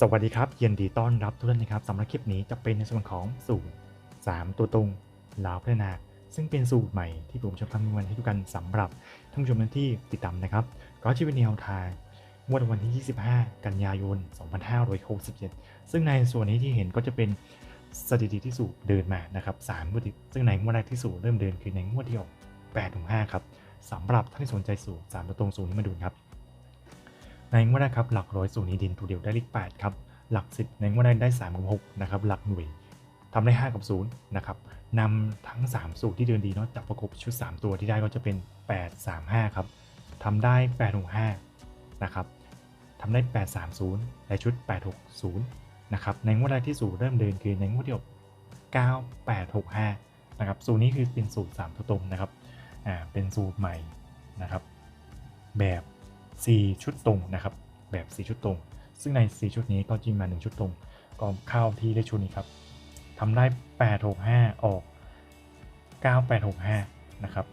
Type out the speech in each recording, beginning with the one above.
สวัสดีครับยินดีต้อนรับทุกท่านนะครับสำหรับคลิปนี้จะเป็นในส่วนของสูตร 3 ตัวตรงลาวพัฒนา ซึ่งเป็นสูตรใหม่ที่ผมจะคำนวณให้ทุกกันสำหรับท่านผู้ชมนั้นที่ติดตามนะครับ ก็จะเป็นแนวทางงวดวันที่ 25 กันยายน 2567 ซึ่งในส่วนนี้ที่เห็นก็จะเป็นสถิติที่สูตรเดินมานะครับ3งวดซึ่งในงวดแรกที่สูตรเริ่มเดินคือในงวดที่ออก8ถึง5ครับสำหรับท่านที่สนใจสูตร3ตัวตรงสูตรนี้มาดูครับ ในงวดแรกครับหลักร้อยสูนี้ดินตัวเดียวได้เลข8ครับหลัก 10 ในงวดแรกได้3กับ6นะครับหลักหน่วยทำได้ 5 กับ0นะครับนำทั้ง 3 สูตรที่เดินดีเนาะจับประกบชุด 3 ตัวที่ได้ก็จะเป็น 8 3 5ครับทำได้8 6 5นะครับทำได้ 8 3 0และชุด 8 6 0นะครับในงวดแรกที่สูตรเริ่มเดินคือในงวดที่9 8 6 5นะครับสูตรนี้คือเป็นสูตร 3 ตัวตรงนะครับอ่าเป็นสูตรใหม่นะครับแบบ 4 ชุดตรงนะครับแบบ 4 ชุดตรง ซึ่งใน 4 ชุดนี้ก็จิ้มมา 1 ชุดตรง ก็เข้าที่เลขชุดนี้ครับทำได้ 8 6 5 ออก 9 8 6 5 นะครับ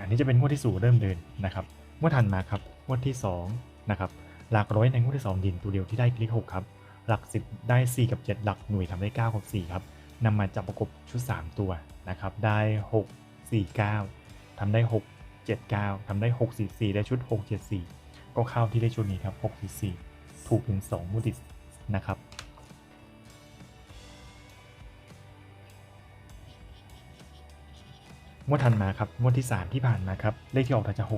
อันนี้จะเป็นงวดที่สูเริ่มเดินนะครับงวดถัดมาครับงวดที่2นะครับหลักร้อยในงวดที่ 2 ดินตัวเดียวที่ได้เลข6ครับหลัก 10 ได้ 4 กับ 7 หลักหน่วยทำได้ 9 กับ 4 ครับนำมาจับประกบชุด 3 ตัวนะครับได้ 6 4 9 ทำได้ 6 7 9ทำได้ 6 4 4 ได้ชุด 6 7 4 ก็เข้าที่เลขชุดนี้ครับ 6 4 4 ถูกถึง 2 มูติดนะครับ งวดถัดมาครับ งวดที่ 3 ที่ผ่านมาครับ เลขที่ออกจาก6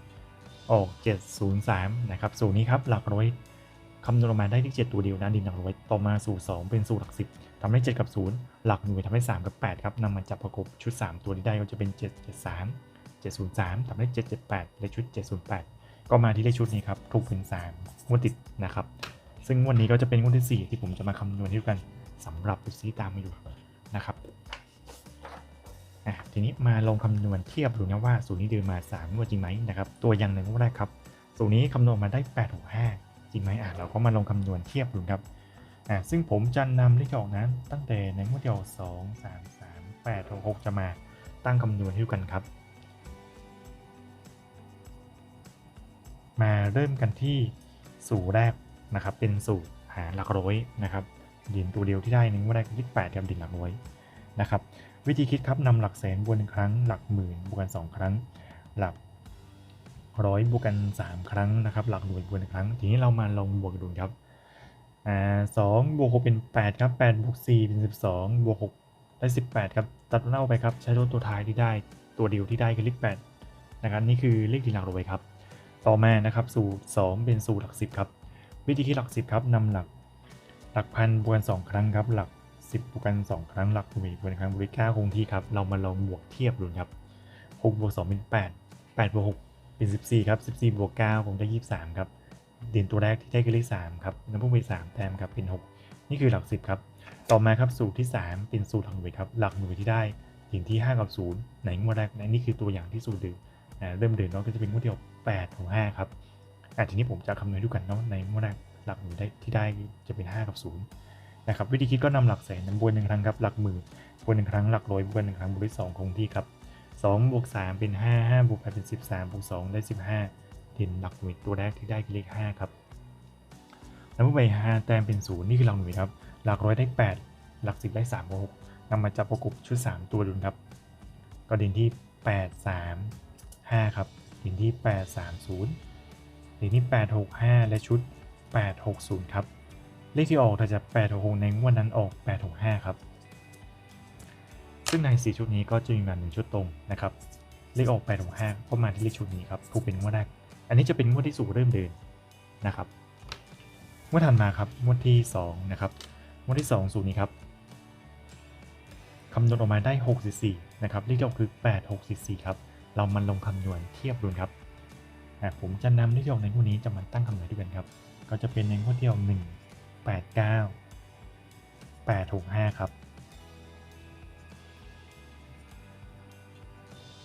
4 ออก 703 นะครับ สูตรนี้ครับ หลักร้อยคำนวณออกมาได้ที่ 7 ตัวเดียวนะดินหลักร้อย ต่อมาสูตร 2 เป็นสูตรหลัก 10ทำได้7 กับ 0 หลักหน่วยทำได้3 กับ 8 ครับนำมาจับประกบชุด 3 ตัวที่ได้ก็จะเป็น 773 703ทำได้778 และชุด 708 ก็มาที่เลขชุดนี้ครับถูกเป็น3งวดติดนะครับ ซึ่งวันนี้ก็จะเป็นงวดที่ 4 ที่ผมจะมาคำนวณให้ดูกันสำหรับซีตามมาอยู่นะครับอะทีนี้มาลองคำนวณเทียบดูนะว่าสูตรนี้เดินมา3งวดจริงไหมนะครับตัวอย่างหนึ่งงวดแรกครับสูตรนี้คำนวณมาได้ 8 6 5 จริงไหมอะเราก็มาลองคำนวณเทียบดูครับ อะซึ่งผมจะนำเลขออกนั้นตั้งแต่ในงวดเดียว2 3 3 8 6 6จะมาตั้งคำนวณให้ดูกันครับ มาเริ่มกันที่สูตรแรกนะครับ เป็นสูตรหาหลักร้อยนะครับดินตัวเดียวที่ได้หนึ่งว่าได้คือที่แปดกับดินหลักร้อยนะครับ วิธีคิดครับนำหลักแสนบวกหนึ่งครั้ง หลักหมื่นบวกกันสองครั้ง หลักร้อยบวกกันสามครั้งนะครับ หลักหน่วยบวกหนึ่งครั้ง ทีนี้เรามาลองบวกดูครับ อ่าสองบวกหกเป็นแปดครับแปดบวกสี่เป็นสิบสองบวกหกได้สิบแปดครับ ตัดเล่าไปครับ ใช้ตัวตัวท้ายที่ได้ตัวเดียวที่ได้คือเลขแปดนะครับนี่คือเลขที่หลักร้อยครับ ต่อมานะครับสูตร2เป็นสูตรหลัก10ครับ วิธีคิดหลัก10ครับนำหลักหลักพันบวกกัน2ครั้งครับหลัก10บวกกัน2ครั้งหลักหน่วยบวกกันครั้งบริก้าคงที่ครับเรามาลองบวกเทียบดูครับ6บวก2เป็น8 8บวก6เป็น14ครับ14บวก9คงได้23ครับ ด่นตัวแรกที่ได้คือเลข3ครับน้ำพุ่งไป3แต้มครับเป็น 6 นี่คือหลัก 10ครับต่อมาครับสูตรที่ 3 เป็นสูตรหลักหน่วยครับหลักหน่วยที่ได้ถึงที่ 5 กับ0ไหนงวดแรกนะนี่คือตัวอย่างที่สูตรดืออ่าเริ่มเดินเนาะก็จะเป็นงวดเดียว8ของ5ครับอะทีนี้ผมจะคำนวณดูกันเนาะในงวดแรกหลักหน่วยได้ที่ได้จะเป็น 5 กับ 0นะครับวิธีคิดก็นำหลักแสนบวกหนึ่งครั้งครับหลักหมื่นบวกหนึ่งครั้งหลักร้อยบวกหนึ่งครั้งบวกด้วยสองคงที่ครับ2บวก3เป็น 5 5บวก8เป็น 13บวก2ได้ 15 เด่นหลักหน่วยตัวแรกที่ได้คือเลข5ครับแล้วเมื่อไป5แต้มเป็น 0 นี่คือหลักหน่วยครับ หลักร้อยได้ 8 หลัก 10 ได้3บวก6นำมาจับประกบชุด 3 ตัวดูครับ ก็ด่นที่ 8 3 5 ครับด่นที่ 8 3 0เลขที่ 865 และชุด 860 ครับ เลขที่ออกถ้าจะ866ในงวดนั้นออก 865 ครับ ซึ่งใน 4 ชุดนี้ก็จะมีมา1ชุดตรงนะครับ เลขออก 865ก็มาที่เลขชุดนี้ครับถูกเป็นงวดแรก อันนี้จะเป็นงวดที่สูเริ่มเดินนะครับงวดถัดมาครับงวดที่2นะครับงวดที่2สูตรนี้ครับคำนวณออกมาได้ 64 นะครับเลขที่ออกคือ 8644 ครับ เรามันลงคำนวณเทียบดูครับ ผมจะนำเลขที่ออกในงวดนี้จะมาตั้งคำนวณด้วยกันครับ ก็จะเป็นในงวดที่ออก1 8 9 8 6 5 ครับ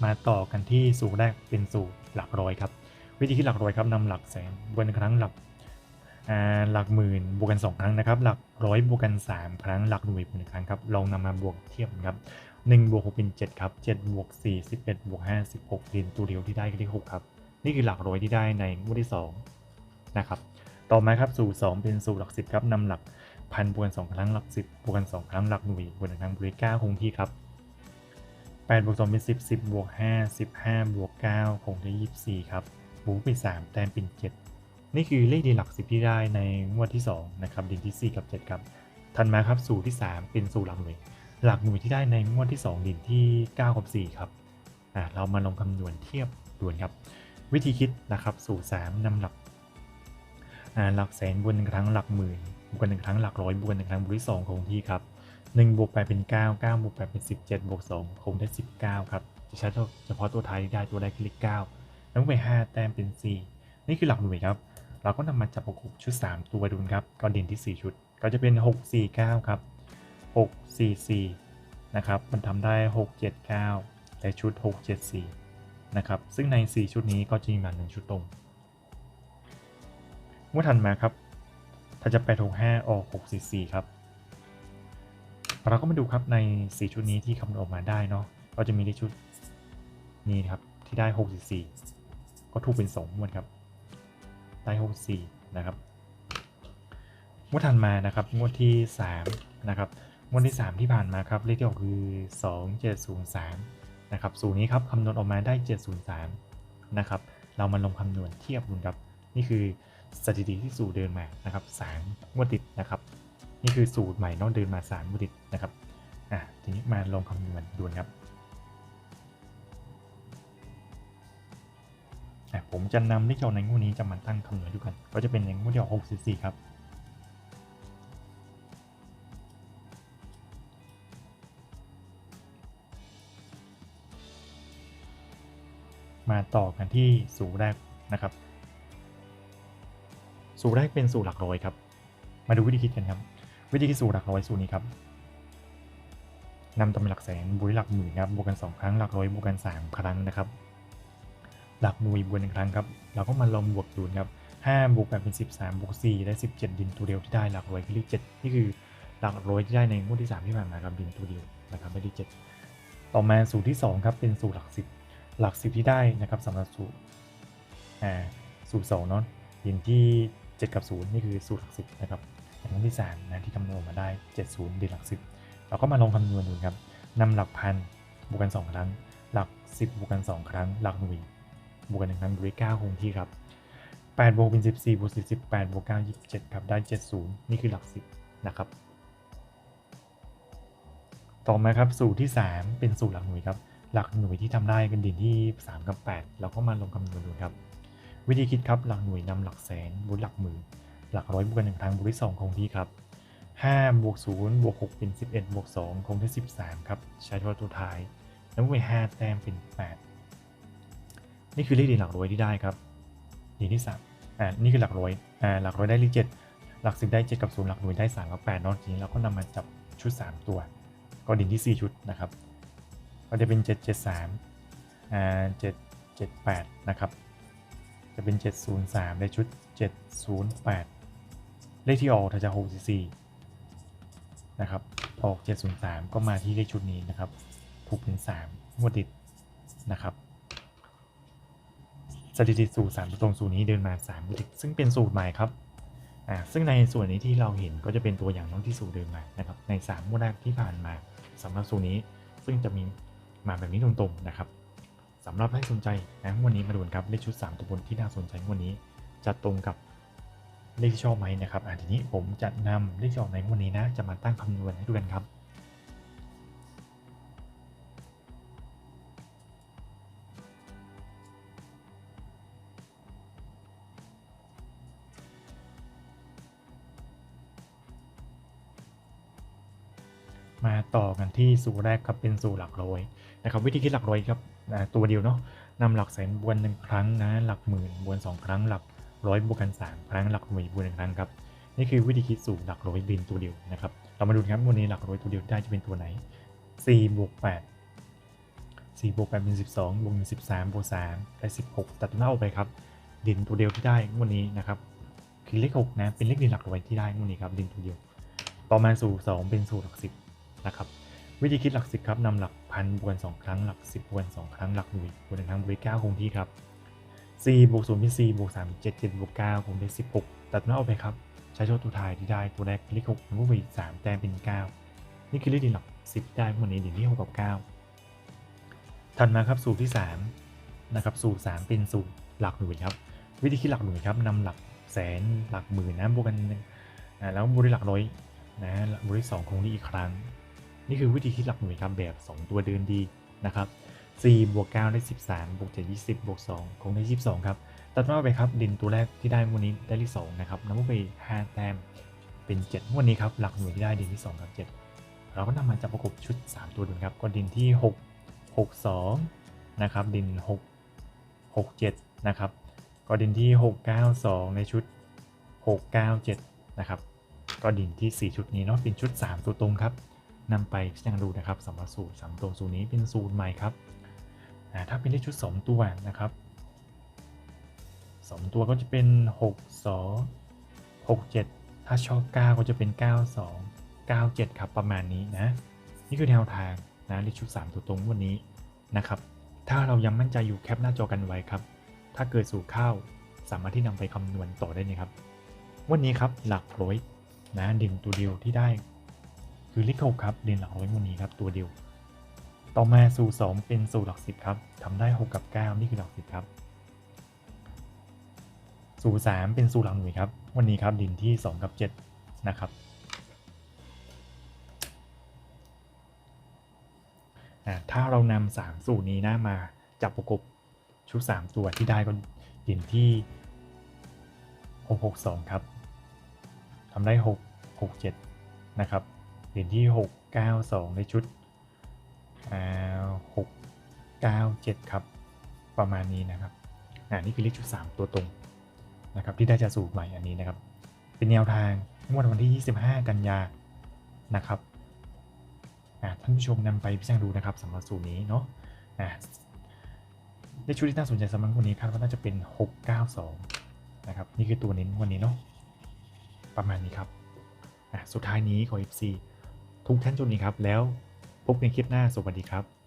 มาต่อกันที่สูตรแรกเป็นสูตรหลักร้อยครับ วิธีคิดหลักร้อยครับนำหลักแสนบวกหนึ่งครั้งหลักหลักหมื่นบวกกัน 2 ครั้งนะครับ หลักร้อยบวกกัน 3 ครั้งหลักหน่วยบวกหนึ่งครั้งครับลองนำมาบวกเทียบกันครับ1บวก6เป็น 7 ครับ 7 บวก 4 11 บวก 5 16เรียนตัวเดียวที่ได้ก็ได้6ครับ นี่คือหลักร้อยที่ได้ในงวดที่2นะครับต่อมาครับสูตร2เป็นสูตรหลักสิบครับนำหลักพันบวกกันสองครั้งหลักสิบบวกกันสองครั้งหลักหน่วยบวกหนึ่งครั้งบวกเก้าคงที่ครับแปดบวกสองเป็นสิบสิบบวกห้าสิบห้าบวกเก้าคงที่ยี่สิบสี่ครับ บวกไปสามแต้มเป็นเจ็ดนี่คือเลขดีหลักสิบที่ได้ในงวดที่2นะครับดินที่ 4 กับ 7 ครับถัดมาครับสูตรที่ 3 เป็นสูตรหลักหน่วย หลักหน่วยที่ได้ในงวดที่ 2 ดินที่ 9 กับ 4 ครับอ่าเรามาลองคำนวณเทียบด่วนครับ วิธีคิดนะครับสูตร3นำหลักอ่าหลักแสนบวกหนึ่งครั้งหลักหมื่นบวกหนึ่งครั้งหลักร้อยบวกหนึ่งครั้งบวกที่สองคงที่ครับหนึ่งบวกแปเป็นเก้าเก้าบวกแปเป็นสิบเจ็ดบวกสองคงได้สิบเก้าครับจะใช้เฉพาะตัวท้ายที่ได้ตัวแรกคือเลขเก้า แล้วไปห้าแต้มเป็นสี่นี่คือหลักหน่วยครับ เราก็นำมาจับประกบชุด 3 ตัวดูนะครับ ก็เด่นที่ 4 ชุด ก็จะเป็น 6 4 9 ครับ 6 4 4 นะครับ มันทำได้ 6 7 9 และชุด 6 7 4 นะครับ ซึ่งใน 4 ชุดนี้ก็จะมีมา1ชุดตรง เมื่อถัดมาครับ ถ้าจะ8 6 5ออก 6 4 4 ครับ เราก็มาดูครับใน 4 ชุดนี้ที่คำนวณออกมาได้เนาะ ก็จะมีในชุดนี้ครับที่ได้ 6 4 4 ก็ถูกเป็น2หมดครับได้64นะครับงวดถัดมานะครับงวดที่3นะครับงวดที่3ที่ผ่านมาครับเลขที่ออกคือ2703นะครับสูตรนี้ครับคำนวณออกมาได้703นะครับเรามาลงคำนวณเทียบดูครับนี่คือสถิติที่สูตรเดินมานะครับ3งวดติดนะครับ นี่คือสูตรใหม่เนอกเดินมา3งวดติดนะครับอะทีนี้มาลงคำนวณดูครับ ผมจะนำเลขที่ออกในงวดนี้จะมาตั้งคำนวณดูกัน ก็จะเป็นในงวดที่ออก64 ครับ มาต่อกันที่สูตรแรกนะครับ สูตรแรกเป็นสูตรหลักร้อยครับ มาดูวิธีคิดกันครับ วิธีคิดสูตรหลักร้อยสูตรนี้ครับนำตำแหน่งหลักแสนบวกหลักหมื่นครับบวกกัน 2 ครั้งหลักร้อยบวกกัน 3 ครั้งนะครับ หลักหน่วยบวกหนึ่งครั้งครับ เราก็มาลองบวกดูครับ5บวก8เป็น13บสามบวก4ได้17ดินตัวเดียวที่ได้หลักร้อยคือเลข7นี่คือหลักร้อยที่ได้ในงวดที่3ที่ผ่านมาครับดินตัวเดียวนะครับไม่ได้7ต่อมาสูตรที่2ครับเป็นสูตรหลัก10หลัก10ที่ได้นะครับสำหรับสูตรอ่าสูตร2เนาะดินที่7กับ0นี่คือสูตรหลัก10นะครับงวดที่3นะที่คำนวณมาได้70ดินหลัก10เราก็มาลองคำนวณดูครับนำหลักพันบวกกัน2ครั้ง หลัก10บวกกัน2ครั้ง หลักหน่วย บวกกันหนึ่งครั้งด้วย9คงที่ครับ8บวกเป็น14บวก48บวก9 27ครับได้70นี่คือหลัก10นะครับ ต่อมาครับสูตรที่3เป็นสูตรหลักหน่วยครับ หลักหน่วยที่ทำได้กันดินที่3กับ8เราก็มาลงคำนวณดูครับ วิธีคิดครับหลักหน่วยนำหลักแสนบวกหลักหมื่นหลักร้อยบวกกันหนึ่งครั้งบวกที่2คงที่ครับ5บวก0บวก6เป็น 11บวก2คงที่ 13 ครับ ใช้ตัวตัวท้าย แล้วไป5แต้มเป็น 8 นี่คือเลขด่นหลักร้อยที่ได้ครับด่นที่3อ่านี่คือหลักร้อยอ่าหลักร้อยได้เลข7หลักสิบได้7กับ0หลักหน่วยได้3กับ8เนอะทีนี้เราก็นำมาจับชุด3ตัว ก็ด่นที่4ชุดนะครับ ก็จะเป็น7 7 3อ่า7 7 8นะครับ จะเป็น703ได้ชุด708เลขที่ออกถ้าจะ64นะครับออก703 ก็มาที่เลขชุดนี้นะครับ ถูกเป็น3งวดติดนะครับ สถิติสูตร3ตรงสูตรนี้เดินมา3วิธีซึ่งเป็นสูตรใหม่ครับอ่าซึ่งในส่วนนี้ที่เราเห็นก็จะเป็นตัวอย่างน้องที่สูตรเดินมานะครับใน3งวดแรกที่ผ่านมาสำหรับสูตรนี้ ซึ่งจะมีมาแบบนี้ตรงๆนะครับสำหรับให้สนใจนะวันนี้มาดูนครับเลขชุด 3ตัวบนที่น่าสนใจวันนี้จะตรงกับเลขที่ชอบไหมนะครับอ่าทีนี้ผมจะนำเลขที่ออกในวันนี้นะจะมาตั้งคำนวณให้ดูกันครับ มาต่อกันที่สูตรแรกครับเป็นสูตรหลักร้อยนะครับวิธีคิดหลักร้อยครับตัวเดียวเนาะนำหลักแสนบวกหนึ่งครั้งนะหลักหมื่นบวกสองครั้งหลักร้อยบวกกันสามครั้งหลักหน่วยบวกหนึ่งครั้งครับนี่คือวิธีคิดสูตรหลักร้อยบินตัวเดียวนะครับเรามาดูครับวันนี้หลักร้อยตัวเดียวได้จะเป็นตัวไหน4บวก8 4บวก8เป็น 12บวก1 13บวก3ได้16 ตัดตัวหน้าออกไปครับ ดินตัวเดียวที่ได้วันนี้นะครับคือเลข6นะเป็นเลขดินหลักร้อยที่ได้วันนี้ครับดินตัวเดียว ต่อมาสู่ 2 เป็นสูตรหลัก10 นะครับ วิธีคิดหลัก10ครับนำหลักพันบวกกัน2ครั้งหลัก 10บวกกัน2ครั้งหลักหน่วยบวกหนึ่งครั้งบวกเก้าคงที่ครับ4บวก0เป็น4บวก3 7 7บวก9ผมได้16 ตัดหน้าออกไปครับ ใช้โชว์ตัวทายที่ได้ตัวแรกเลข6มันก็ไปอีก3แต้มเป็น 9 นี่คือเลขดินหลัก 10 ได้วันนี้ดินที่6กับ 9 ถัดมาครับสูตรที่3นะครับสูตร3เป็นสูตรหลักหน่วยครับ วิธีคิดหลักหน่วยครับนำหลักแสนหลักหมื่นนะบวกกันอ่าแล้วบวกด้วยหลักร้อยนะบวกด้วยสองคงที่อีกครั้ง นี่คือวิธีคิดหลักหน่วยครับแบบ 2 ตัวเดินดีนะครับ4บวก9ได้ 13บวก7 20บวก2คงได้ 22 ครับ ตัดมาไปครับดินตัวแรกที่ได้วันนี้ได้ที่2นะครับนำไป5แต้มเป็น7วันนี้ครับหลักหน่วยที่ได้ดินที่2กับ7เราก็นำมาจับประกบชุด 3 ตัวดูครับก็ดินที่ 6 6 2นะครับดิน 6 6 7นะครับก็ดินที่ 6 9 2 ในชุด 6 9 7นะครับก็ดินที่ 4 ชุดนี้เนาะเป็นชุด 3 ตัวตรงครับ นำไปยังดูนะครับสำหรับสูตรสามตัวสูตรนี้เป็นสูตรใหม่ครับถ้าเป็นเลขชุด 2 ตัวนะครับ2ตัวก็จะเป็น 6 2 6 7 ถ้าชอบ 9 ก็จะเป็น 9 2 9 7 ครับประมาณนี้นะ นี่คือแนวทางนะเลขชุด 3 ตัวตรงวันนี้นะครับ ถ้าเรายังมั่นใจอยู่แคปหน้าจอกันไว้ครับ ถ้าเกิดสูตรเข้าสามารถที่นำไปคำนวณต่อได้นะครับ วันนี้ครับหลักร้อยนะด่นตัวเดียวที่ได้ คือเลขหกครับเด่นหลักร้อยวันนี้ครับตัวเดียว ต่อมาสูตรสองเป็นสูตรหลักสิบครับทำได้ 6 กับ 9 นี่คือหลักสิบครับ สูตรสามเป็นสูตรหลักหน่วยครับ วันนี้ครับดินที่ 2 กับ 7 นะครับถ้าเรานำสามสูตรนี้นะมาจับประกบชุด 3 ตัวที่ได้ก็ดินที่ 662 ครับทำได้ 6 6 7 นะครับ เหรียญที่ 6 9 2 ในชุดอ่า6 9 7 ครับ ประมาณนี้นะครับอ่านี่คือเลขชุด 3 ตัวตรงนะครับที่ได้จากสูตรใหม่อันนี้นะครับ เป็นแนวทางงวดวันที่ 25 กันยานะครับอ่าท่านผู้ชมนำไปพิจารณาดูนะครับสำหรับสูตรนี้เนาะอ่าเลขชุดที่น่าสนใจสำหรับวันนี้คาดว่าน่าจะเป็น 692 นะครับ นี่คือตัวเน้นวันนี้เนาะประมาณนี้ครับอะสุดท้ายนี้ขอ FC ทุกท่านจนนี้ครับ แล้วพบกันคลิปหน้าสวัสดีครับ